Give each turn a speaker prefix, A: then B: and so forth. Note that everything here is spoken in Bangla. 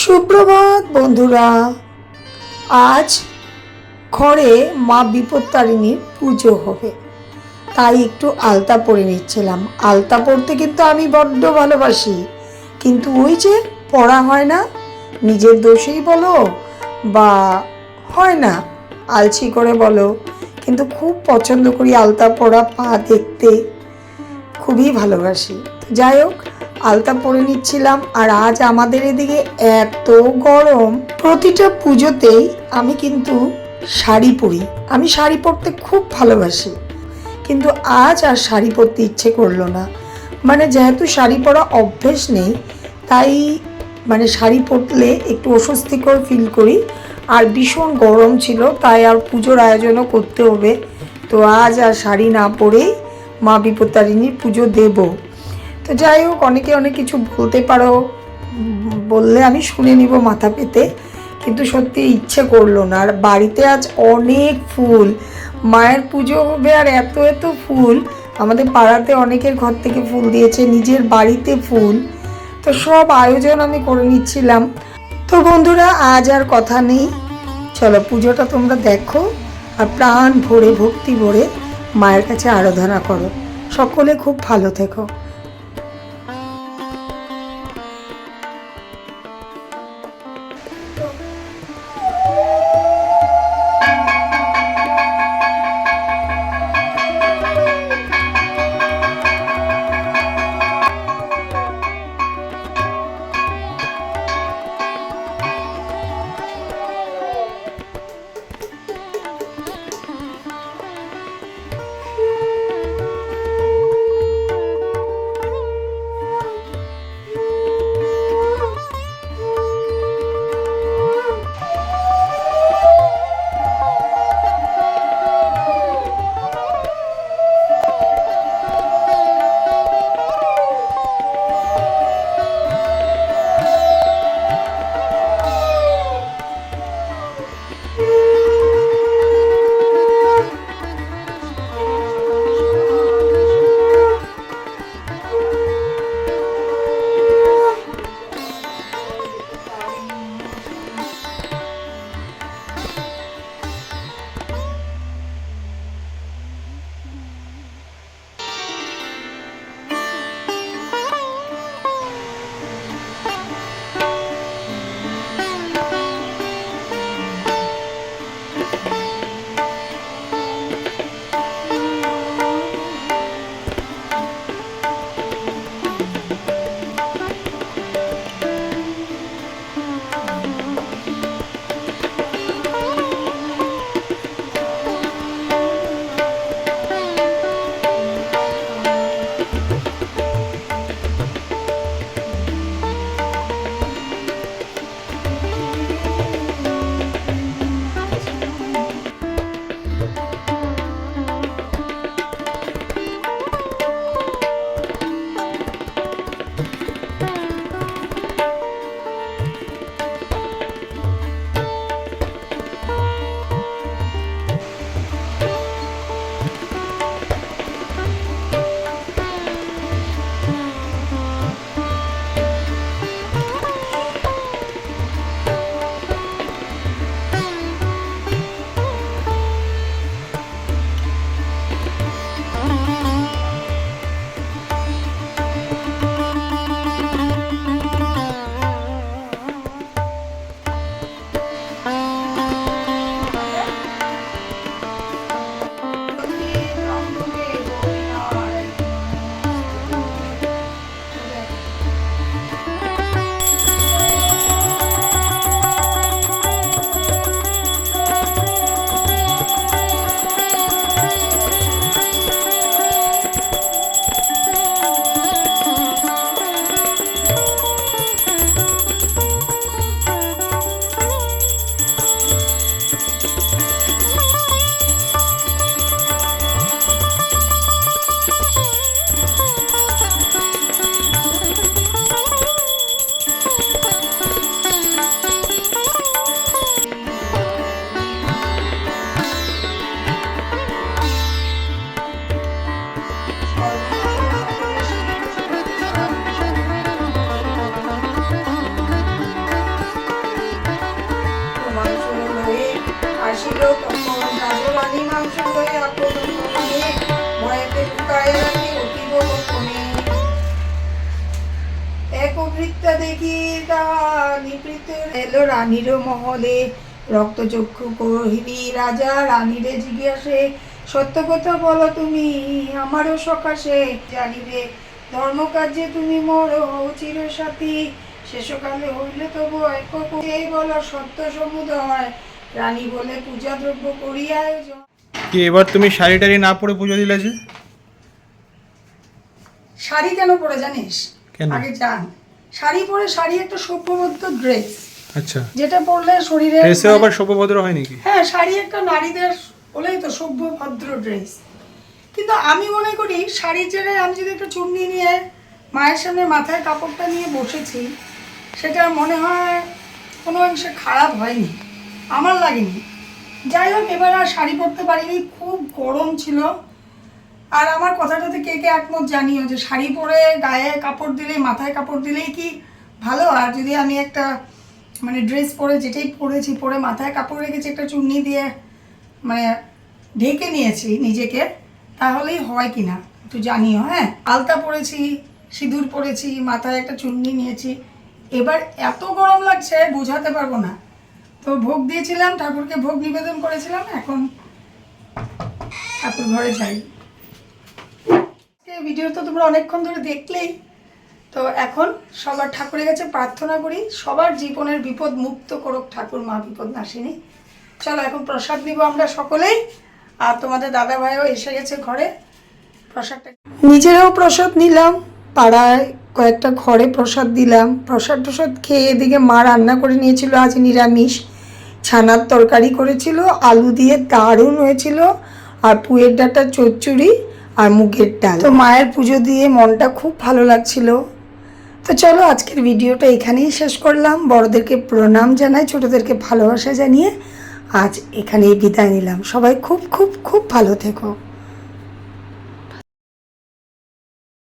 A: সুপ্রভাত, বন্ধুরা। আজ ঘরে মা বিপত্তারিণীর পুজো হবে। তাই একটু আলতা পরে নিচ্ছিলাম। আলতা পরতে কিন্তু আমি বড্ড ভালোবাসি। কিন্তু ওই যে পড়া হয় না, নিজের দোষেই বলো বা হয় না, আলছি করে বলো। কিন্তু খুব পছন্দ করি আলতা পরা পা দেখতে। খুবই ভালোবাসি। যাই হোক আলতা পরে নিচ্ছিলাম, আর আজ আমাদের এদিকে এত গরম। প্রতিটা পুজোতেই আমি কিন্তু শাড়ি পরি। আমি শাড়ি পরতে খুব ভালোবাসি। কিন্তু আজ আর শাড়ি পরতে ইচ্ছে করল না। মানে যেহেতু শাড়ি পরা অভ্যেস নেই, তাই মানে শাড়ি পরলে একটু অস্বস্তিকর ফিল করি। আর ভীষণ গরম ছিল, তাই আর পুজোর আয়োজনও করতে হবে। তো আজ আর শাড়ি না পরেই মা বিপত্তারিণীর পুজো দেব। তো যাই হোক, অনেকে অনেক কিছু বলতে পারো। বললে আমি শুনে নিব মাথা পেতে। কিন্তু সত্যি ইচ্ছে করল না। আর বাড়িতে আজ অনেক ফুল। মায়ের পুজো হবে আর এত এত ফুল। আমাদের পাড়াতে অনেকের ঘর থেকে ফুল দিয়েছে, নিজের বাড়িতে ফুল। তো সব আয়োজন আমি করে নিচ্ছিলাম। তো বন্ধুরা, আজ আর কথা নেই। চলো, পুজোটা তোমরা দেখো আর প্রাণ ভরে, ভক্তি ভরে মায়ের কাছে আরাধনা করো। সকলে খুব ভালো থেকো। এলো রানীর মহলে। রক্তচক্ষু কহিরি রাজা রানীরে জিজ্ঞাসে সত্য কথা বলো তুমি আমারও সকাশে। জানিবে ধর্মকার্যে তুমি মোর চির সাথী শেষকালে হইলে তবু এক এই বলো সত্য সমুদয়? রানী বলে পূজা দ্রব্য করি আয়োজন।
B: কি এবার তুমি শাড়ি টাড়ি না পরে পুজো দিলে যে?
A: শাড়ি কেন পরে জানিস?
B: কেন?
A: আগে জান। শাড়ি পরে শাড়ি একটা সভ্যবদ্ধ ড্রেস।
B: আচ্ছা।
A: যেটা পরলে শরীরে
B: ড্রেসেও আবার সভ্যভদ্র হয় নাকি?
A: হ্যাঁ শাড়ি একটা নারীদের বলেই তো সভ্য ভদ্র ড্রেস কিন্তু আমি মনে করি শাড়ির জায়গায় আমি যদি একটা চুন্নি নিয়ে মায়ের সামনে মাথায় কাপড়টা নিয়ে বসেছি সেটা মনে হয় কোনো অংশে খারাপ হয়নি। আমার লাগেনি। যাই হোক এবার আর শাড়ি পরতে পারিনি খুব গরম ছিল। আর আমার কথাটাতে কে কে একমত জানিও যে শাড়ি পরে গায়ে কাপড় দিলেই মাথায় কাপড় দিলেই কি ভালো? আর যদি আমি একটা মানে ড্রেস পরে যেটাই পরেছি, পরে মাথায় কাপড় রেখেছি, একটা চুন্নি দিয়ে মানে ঢেকে নিয়েছি নিজেকে, তাহলেই হয় কি না একটু জানিও হ্যাঁ? আলতা পরেছি, সিঁদুর পরেছি, মাথায় একটা চুন্নি নিয়েছি। এবার এত গরম লাগছে, বোঝাতে পারব না। তো ভোগ দিয়েছিলাম, ঠাকুরকে ভোগ নিবেদন করেছিলাম, এখন ঠাকুর ঘরে যাই। ভিডিও তো তোমরা অনেকক্ষণ ধরে দেখলেই তো এখন সবার ঠাকুরের কাছে প্রার্থনা করি, সবার জীবনের বিপদ মুক্ত করুক ঠাকুর মা বিপদ নাশিনী। চলো এখন প্রসাদ নিব আমরা সকলেই। আর তোমাদের দাদা ভাইও এসে গেছে ঘরে। প্রসাদটা নিজেরাও প্রসাদ নিলাম, পাড়ায় কয়েকটা ঘরে প্রসাদ দিলাম। প্রসাদ টসাদ খেয়ে এদিকে মা রান্না করে নিয়েছিল আজ নিরামিষ। ছানার তরকারি করেছিল, আলু দিয়ে দারুণ হয়েছিল, আর পুয়ের ডাটা চচ্চড়ি আর মুগের ডাল। তো মায়ের পুজো দিয়ে মনটা খুব ভালো লাগছিল। তো চলো আজকের ভিডিওটা এখানেই শেষ করলাম। বড়দেরকে প্রণাম জানাই, ছোটদেরকে ভালোবাসা জানিয়ে আজ এখানেই বিদায় নিলাম। সবাই খুব খুব খুব ভালো থেকো।